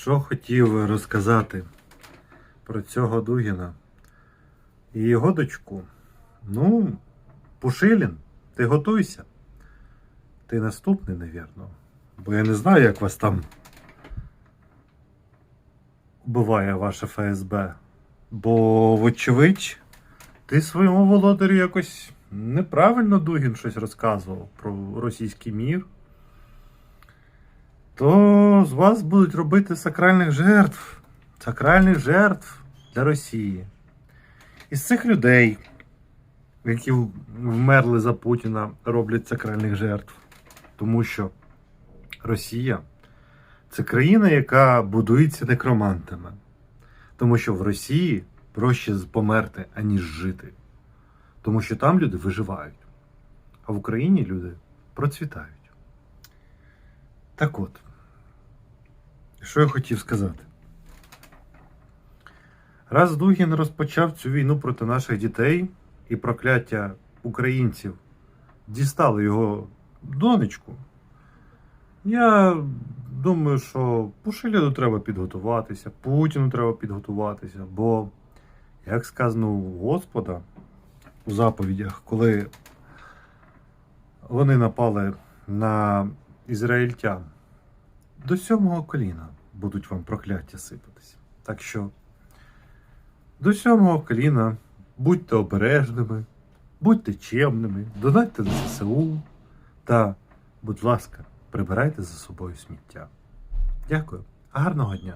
Що хотів розказати про цього Дугіна і його дочку? Ну, Пушилін, ти готуйся. Ти наступний, навірно. Бо я не знаю, як вас там убиває ваше ФСБ. Бо, вочевидь, ти своєму володарю якось неправильно Дугін щось розказував про російський мір. То з вас будуть робити сакральних жертв. Сакральних жертв для Росії. Із цих людей, які вмерли за Путіна, роблять сакральних жертв. Тому що Росія це країна, яка будується некромантами. Тому що в Росії проще померти, аніж жити. Тому що там люди виживають. А в Україні люди процвітають. Так от, що я хотів сказати? Раз Дугін розпочав цю війну проти наших дітей і прокляття українців дістали його донечку, я думаю, що Пушиліну треба підготуватися, Путіну треба підготуватися, бо, як сказано у Господа у заповідях, коли вони напали на ізраїльтян, до сьомого коліна будуть вам прокляття сипатися. Так що до сьомого коліна будьте обережними, будьте чемними, донайте на ЗСУ та, будь ласка, прибирайте за собою сміття. Дякую, гарного дня!